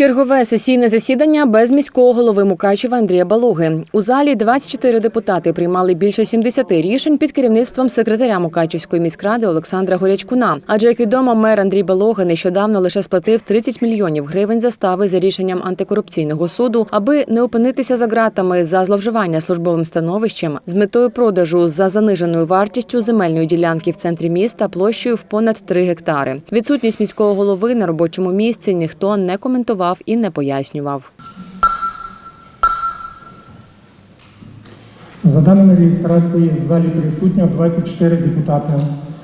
Чергове сесійне засідання без міського голови Мукачева Андрія Балоги. У залі 24 депутати приймали більше 70 рішень під керівництвом секретаря Мукачівської міськради Олександра Горячкуна. Адже, як відомо, мер Андрій Балога нещодавно лише сплатив 30 мільйонів гривень застави за рішенням антикорупційного суду, аби не опинитися за ґратами за зловживання службовим становищем з метою продажу за заниженою вартістю земельної ділянки в центрі міста площею в понад 3 гектари. Відсутність міського голови на робочому місці ніхто не коментував і не пояснював. За даними реєстрації, в залі присутньо 24 депутати.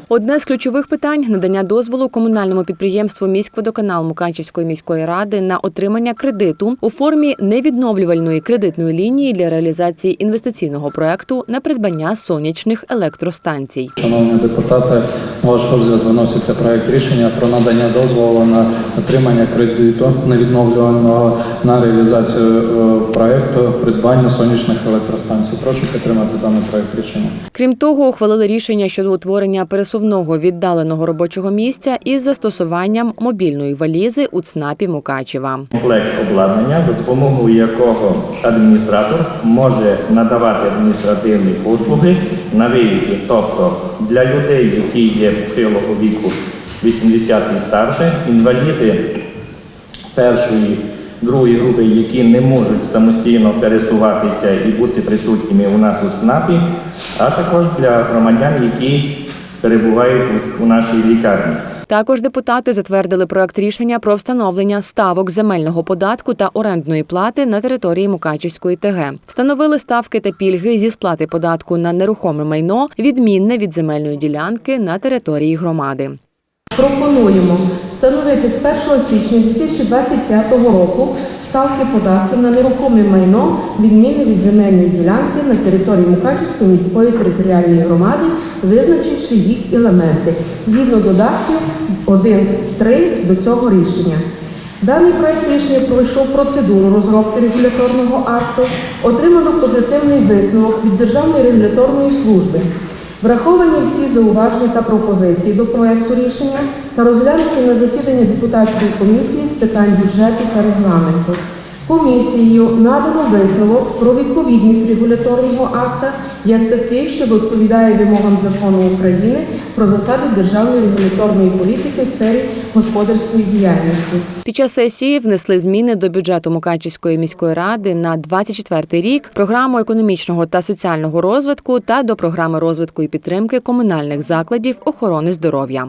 Одне з ключових питань надання дозволу комунальному підприємству міськводоканал Мукачівської міської ради на отримання кредиту у формі невідновлювальної кредитної лінії для реалізації інвестиційного проекту на придбання сонячних електростанцій. Шановні депутати, ваш розгляд виноситься проект рішення про надання дозволу на отримання кредиту невідновлюваного на реалізацію е, проекту придбання сонячних електростанцій. Прошу підтримати даний проект рішення. Крім того, ухвалили рішення щодо утворення пересувного віддаленого робочого місця із застосуванням мобільної валізи у ЦНАПі Мукачева. комплект обладнання, за допомогою якого адміністратор може надавати адміністративні послуги на виїзді, тобто для людей, які є похилого віку 80 і старше, інваліди першої, другої групи, які не можуть самостійно пересуватися і бути присутніми у нас у ЦНАПі, а також для громадян, які перебувають у- нашій лікарні. Також депутати затвердили проект рішення про встановлення ставок земельного податку та орендної плати на території Мукачівської ТГ. Встановили ставки та пільги зі сплати податку на нерухоме майно, відмінне від земельної ділянки на території громади. Пропонуємо встановити з 1 січня 2025 року ставки податків на нерухоме майно, відмінне від земельної ділянки на території Мукачівської міської територіальної громади, визначивши їх елементи згідно додатків 1.3 до цього рішення. Даний проект рішення пройшов процедуру розробки регуляторного акту, отримано позитивний висновок від Державної регуляторної служби. Враховані всі зауваження та пропозиції до проєкту рішення та розглянуті на засіданні депутатської комісії з питань бюджету та регламенту. Комісією надано висновок про відповідність регуляторного акта як такий, що відповідає вимогам закону України про засади державної регуляторної політики в сфері господарської діяльності. Під час сесії внесли зміни до бюджету Мукачівської міської ради на 24 рік, програму економічного та соціального розвитку та до програми розвитку і підтримки комунальних закладів охорони здоров'я.